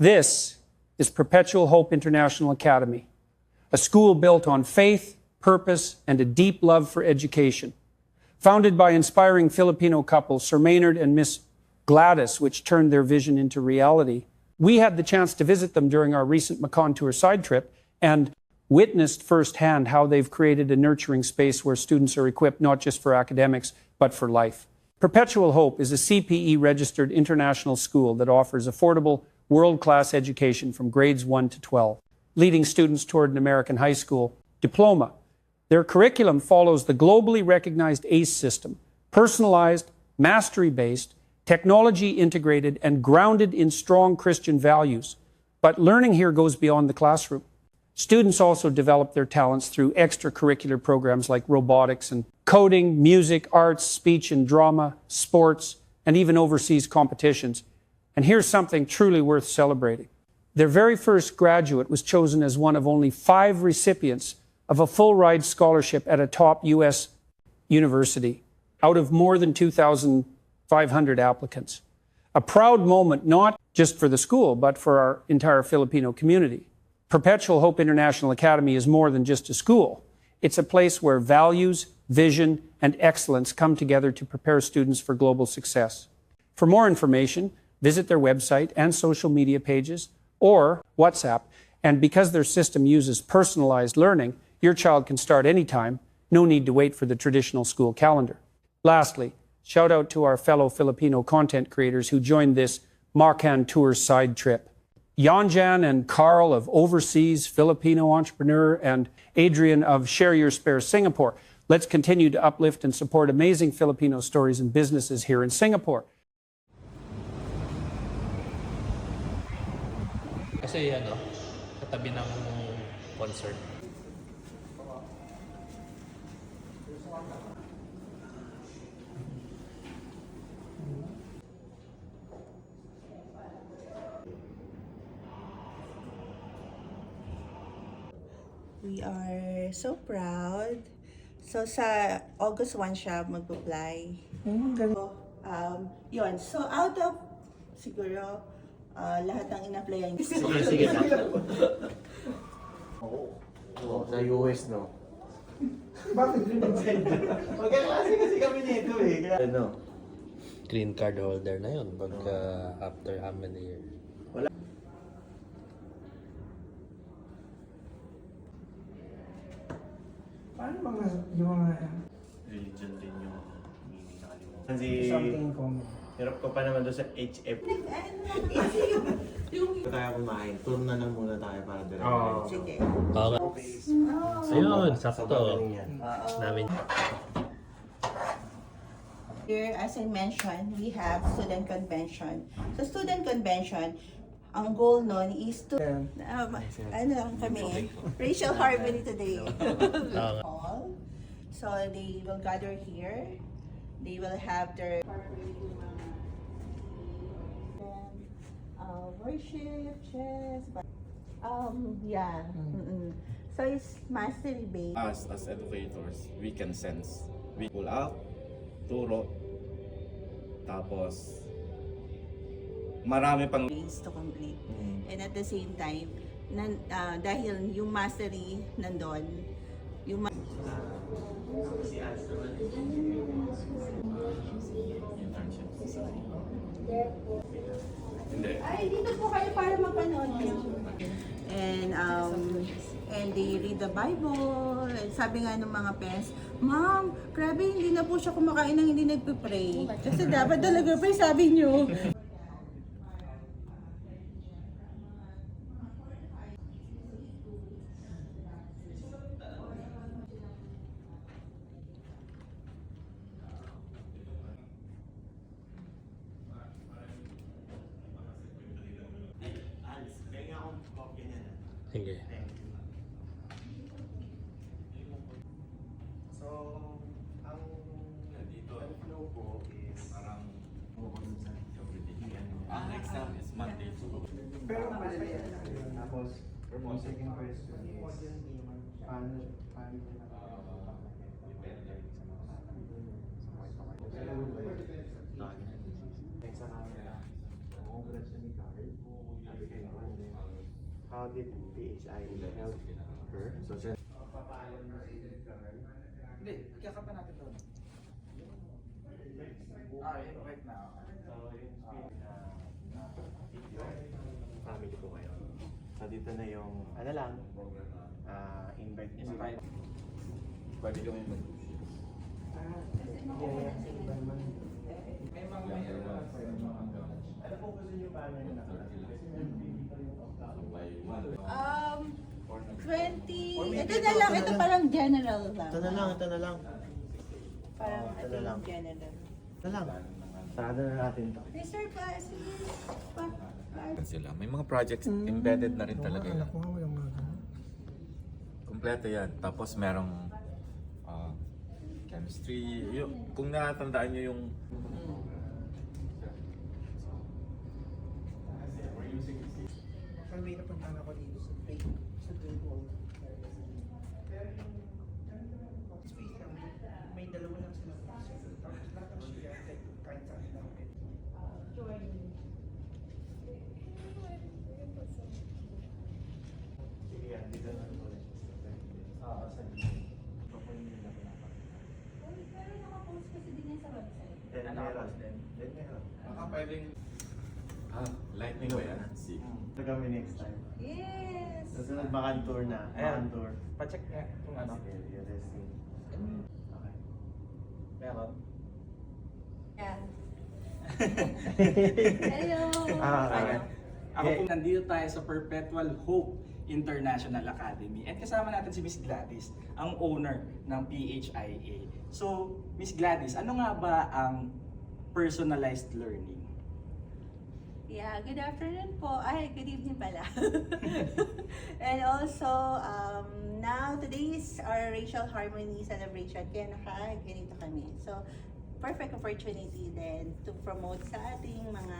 This is Perpetual Hope International Academy, a school built on faith, purpose, and a deep love for education. Founded by inspiring Filipino couple Sir Maynard and Miss Gladys, which turned their vision into reality. We had the chance to visit them during our recent Macon Tour side trip and witnessed firsthand how they've created a nurturing space where students are equipped not just for academics, but for life. Perpetual Hope is a CPE registered international school that offers affordable, world class education from grades 1 to 12, leading students toward an American high school diploma. Their curriculum follows the globally recognized ACE system, personalized, mastery based, technology integrated, and grounded in strong Christian values. But learning here goes beyond the classroom. Students also develop their talents through extracurricular programs like robotics and coding, music, arts, speech and drama, sports, and even overseas competitions. And here's something truly worth celebrating. Their very first graduate was chosen as one of only five recipients of a full ride scholarship at a top U.S. university out of more than 2,500 applicants. A proud moment not just for the school, but for our entire Filipino community. Perpetual Hope International Academy is more than just a school. It's a place where values, vision, and excellence come together to prepare students for global success. For more information, visit their website and social media pages or WhatsApp. And because their system uses personalized learning, your child can start anytime. No need to wait for the traditional school calendar. Lastly, shout out to our fellow Filipino content creators who joined this Marcan Tour side trip. Yanjan and Carl of Overseas Filipino Entrepreneur and Adrian of Share Your Spare Singapore. Let's continue to uplift and support amazing Filipino stories and businesses here in Singapore. Kasi ano, katabi ng concert. We are so proud. So sa August 1 siya mag-apply. So, um, yun. So out of siguro uh, lahat ng in-applyan. Sige, sige na. Oh, sa US, no? Magkaklase kasi kami nito eh. Kaya- Ano? Green card holder na yun pagka after how many years. Paano mga yung mga Religion din yung meaning nakalimutan. Kasi something in common? Hirap ko pa naman doon sa HF. tayo kumain. Tour na lang muna tayo para dire. Oo. Sige. Oo nga. Ayun, sakto. Namin. Here, as I mentioned, we have student convention. So student convention, ang goal nun is to, um, ano lang kami, racial harmony today. All. So they will gather here. They will have their worship, chess, but, um, yeah. mm-mm. So it's mastery based. us as educators, we can sense. We pull out, turo, tapos marami pang ways to complete. And at the same time, nan, ah, dahil yung mastery nandun, yung ma- Ay, dito po kayo para mapanood. And um and they read the Bible. And sabi nga ng mga parents, Ma'am, grabe hindi na po siya kumakain ng hindi nagpe-pray. Kasi dapat talaga pray sabi niyo. Sige. So, ang dito, ang flow ko is parang ang exam is Monday. To Pero madali yan. Tapos, yung second question is, paano, paano ko na Next na kami na. Congrats kayo, How did PHI help her? So, siya Hindi, kakap pa natin doon. Ah, yun, right now. family ko kayo. So, dito na yung, ano lang, ah, invite niyo sila. Pwede kami mag May mga may ano po gusto niyo paano yung Um, 20, ito na lang, ito parang general lang. Ito na lang, ito na lang. Parang ito ito na lang. general. Ito na lang. Sarado na natin to. Mr. Pasi, pa, pa, sila. May mga projects embedded na rin talaga yan. Kompleto yan. Tapos merong ah, chemistry. Yung, kung natatandaan nyo yung Parang may napuntahan ako dito sa Great, sa Great Wall. Space lang, may dalawa lang sila. Tapos lahat ng share, like, kahit saan lang. Sige yan, dito na ulit. Oo, sa Papunin nila na. pero nakapost kasi din yan sa website. Then meron. Then meron. Baka pwedeng ah, lightning ba yan? Si. Ito kami next time. Yes! Susunod bakan tour na. Bakan tour. pa-check nga kung ano. Sige, yung testing. Okay. Meron. Yeah. Hello! Ah, Ayan. Ako Yeah. po nandito tayo sa Perpetual Hope International Academy and kasama natin si Miss Gladys, ang owner ng PHIA. So, Miss Gladys, ano nga ba ang personalized learning? Yeah, good afternoon po. Ay, good evening pala. and also, um, now today is our racial harmony celebration. Kaya naka, ganito kami. So, perfect opportunity then to promote sa ating mga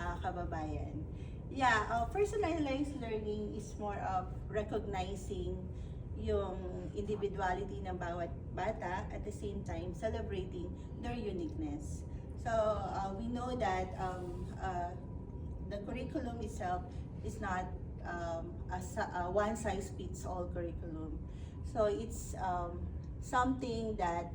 ah, kababayan. Yeah, uh, personalized learning is more of recognizing yung individuality ng bawat bata at the same time celebrating their uniqueness. So uh, we know that um, uh, the curriculum itself is not um, a, a one size fits all curriculum. So it's um, something that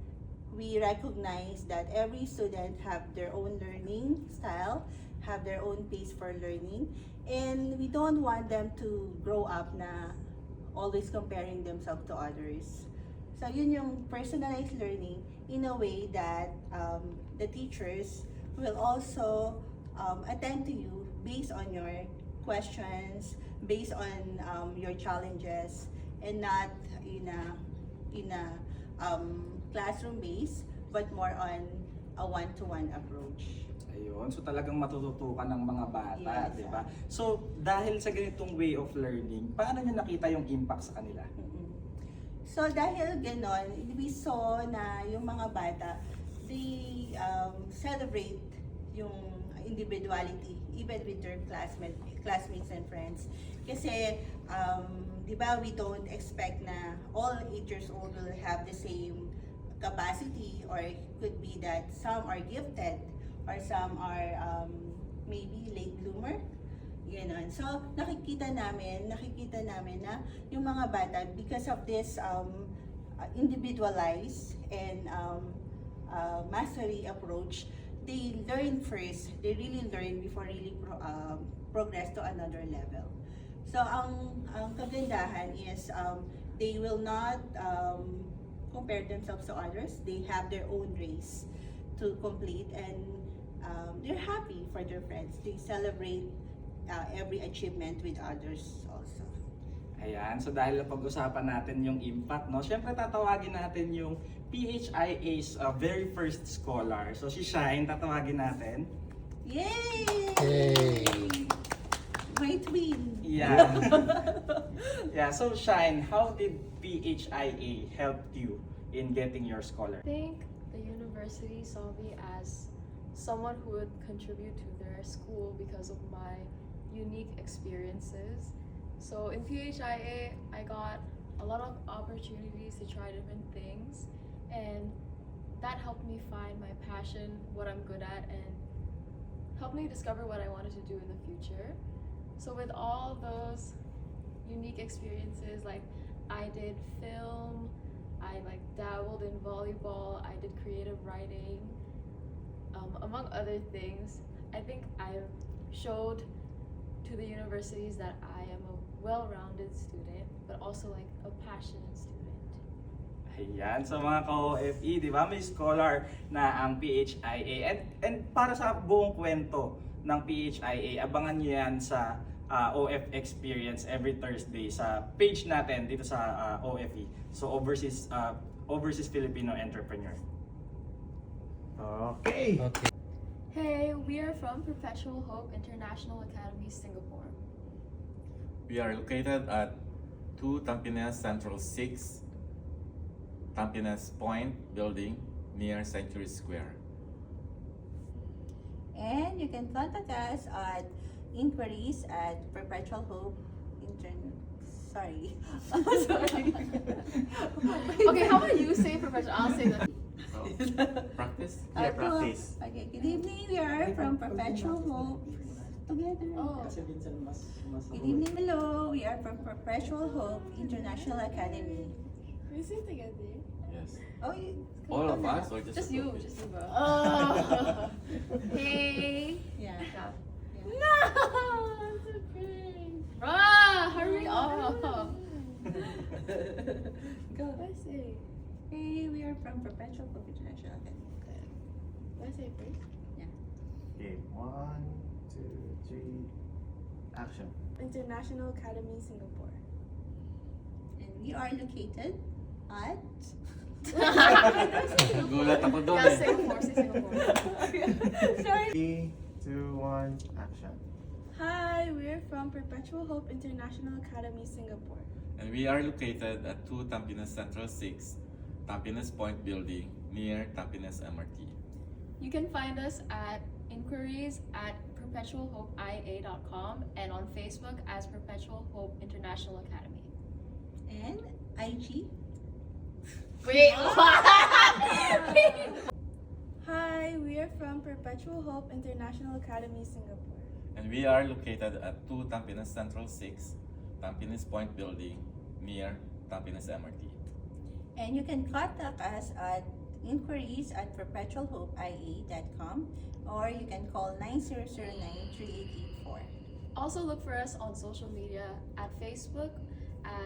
we recognize that every student have their own learning style, have their own pace for learning, and we don't want them to grow up na always comparing themselves to others. So yun yung personalized learning in a way that um, the teachers will also um, attend to you based on your questions, based on um, your challenges, and not in a in a um, classroom base, but more on a one-to-one approach. Ayun, so talagang matututukan ng mga bata, Yes. di ba? So, dahil sa ganitong way of learning, paano nyo nakita yung impact sa kanila? Mm-mm. So dahil ganon, we saw na yung mga bata, they um, celebrate yung individuality even with their classmate, classmates and friends. Kasi, um, di ba, we don't expect na all 8 years old will have the same capacity or it could be that some are gifted or some are um, maybe late bloomer. Ganon. So, nakikita namin, nakikita namin na yung mga bata, because of this um, individualized and um, uh, mastery approach, they learn first, they really learn before really pro, um, progress to another level. So, ang, ang kagandahan is um, they will not um, compare themselves to others. They have their own race to complete and um, they're happy for their friends. They celebrate uh, every achievement with others also. Ayan, so dahil pag-usapan natin yung impact, no? Siyempre tatawagin natin yung PHIA's uh, very first scholar. So si Shine, tatawagin natin. Yay! Yay! My twin. Yeah. yeah, so Shine, how did PHIA help you in getting your scholar? I think the university saw me as someone who would contribute to their school because of my unique experiences. So in PHIA, I got a lot of opportunities to try different things, and that helped me find my passion, what I'm good at, and helped me discover what I wanted to do in the future. So with all those unique experiences. Like I did film, I like dabbled in volleyball, I did creative writing, um, among other things. I think I've showed to the universities that I am a well-rounded student, but also like a passionate student. Ayan, sa mga ka-OFE, di ba? May scholar na ang PHIA. And, and para sa buong kwento ng PHIA, abangan nyo yan sa ah, OF Experience every Thursday sa page natin dito sa ah, OFE. So, Overseas, ah, Overseas Filipino Entrepreneur. Okay. Okay. Hey, we are from Perpetual Hope International Academy, Singapore. We are located at 2 Tampines Central 6, Tampines Point Building near Century Square. And you can contact us at inquiries at Perpetual Hope Intern. Sorry. Sorry. Okay, how about you say professional? I'll say that. Practice? Uh, practice. Okay, good evening. We are from Perpetual Hope. Together. Oh. Good evening, hello. We are from Perpetual Hope International Academy. Can we say it together? Yes. Oh, you, All of us or just, Just the you, of just you, bro. Oh. hey. yeah. Yeah. Yeah. No, it's okay. Bruh, hurry up. Go. What I say? Hey, we are from Perpetual Hope International Academy. What I say first? Okay, one, two, three, action. International Academy, Singapore. And we are located at Gulat ako doon eh. Singapore, say Singapore. Three, two, one, action. Hi, we're from Perpetual Hope International Academy, Singapore. And we are located at 2 Tampines Central 6, Tampines Point Building near Tampines MRT. You can find us at inquiries at perpetualhopeia.com and on Facebook as Perpetual Hope International Academy. and IG. Wait, Hi, we are from Perpetual Hope International Academy, Singapore. And we are located at 2 Tampines Central 6, Tampines Point Building near Tampines MRT. And you can contact us at inquiries at perpetualhopeia.com or you can call 90093884. Also look for us on social media at Facebook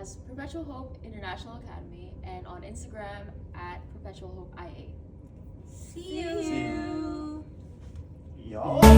as Perpetual Hope International Academy and on Instagram at Perpetual Hope IA. See you! Yo! Hey,